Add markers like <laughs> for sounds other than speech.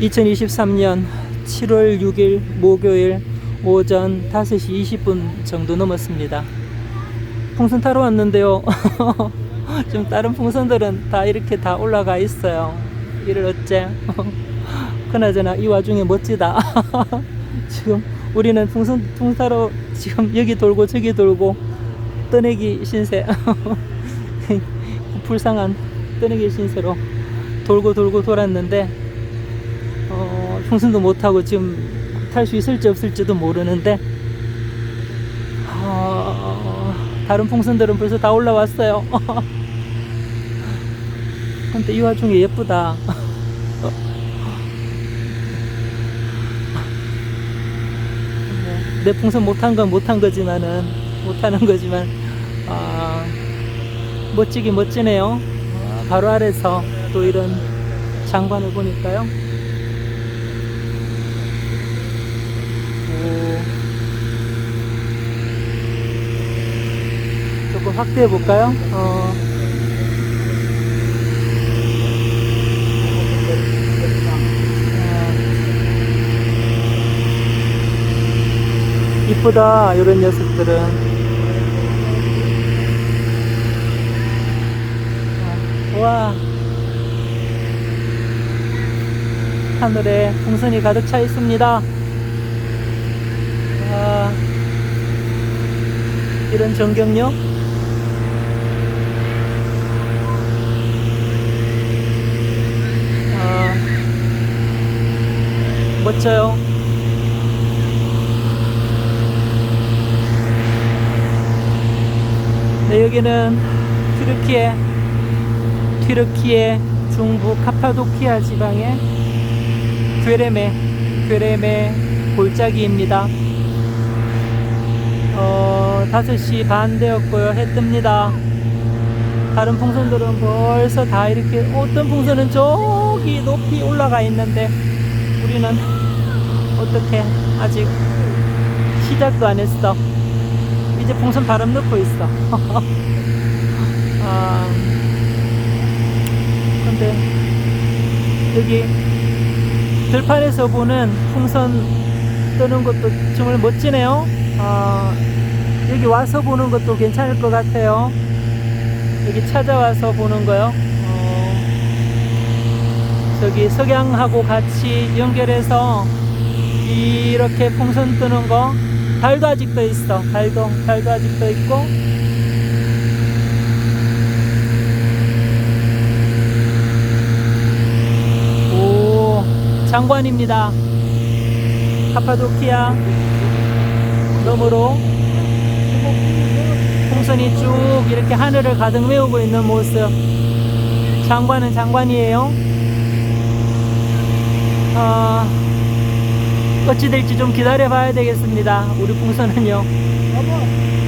2023년 7월 6일 목요일 오전 5시 20분 정도 넘었습니다. 풍선 타러 왔는데요. <laughs> 지금 다른 풍선들은 다 이렇게 다 올라가 있어요. 이를 어째. <laughs> 그나저나 이 와중에 멋지다. <laughs> 지금 우리는 풍선 풍 타러 지금 여기 돌고 저기 돌고 떠내기 신세. 불쌍한 떠내기 신세로 돌고 돌고 돌았는데 어, 풍선도 못 타고 지금 탈 수 있을지 없을지도 모르는데 어, 다른 풍선들은 벌써 다 올라왔어요. <laughs> 근데 이 와중에 예쁘다. 어. <laughs> 네, 내 풍선 못한 건 못한 거지만은 못하는 거지만 아, 멋지기 멋지네요. 아, 바로 아래서 또 이런 장관을 보니까요. 오. 조금 확대해 볼까요? 어. 아. 이쁘다 이런 녀석들은 아, 와 하늘에 풍선이 가득 차 있습니다 아, 이런 전경력 아, 멋져요 네, 여기는 튀르키예 튀르키예 중부 카파도키아 지방의 괴레메 괴레메 골짜기입니다. 어, 5시 반 되었고요. 해 뜹니다. 다른 풍선들은 벌써 다 이렇게 어떤 풍선은 저기 높이 올라가 있는데 우리는 어떻게 아직 시작도 안 했어. 이제 풍선 바람 넣고 있어. <laughs> 아, 근데 여기 들판에서 보는 풍선 뜨는 것도 정말 멋지네요. 아, 여기 와서 보는 것도 괜찮을 것 같아요. 여기 찾아와서 보는 거요. 어, 저기 석양하고 같이 연결해서 이렇게 풍선 뜨는 거 달도 아직 떠 있어. 달도 달도 아직 떠 있고 오 장관입니다. 카파도키아 너머로 풍선이 쭉 이렇게 하늘을 가득 메우고 있는 모습. 장관은 장관이에요. 아, 어찌 될지 좀 기다려 봐야 되겠습니다. 우리 풍선은요.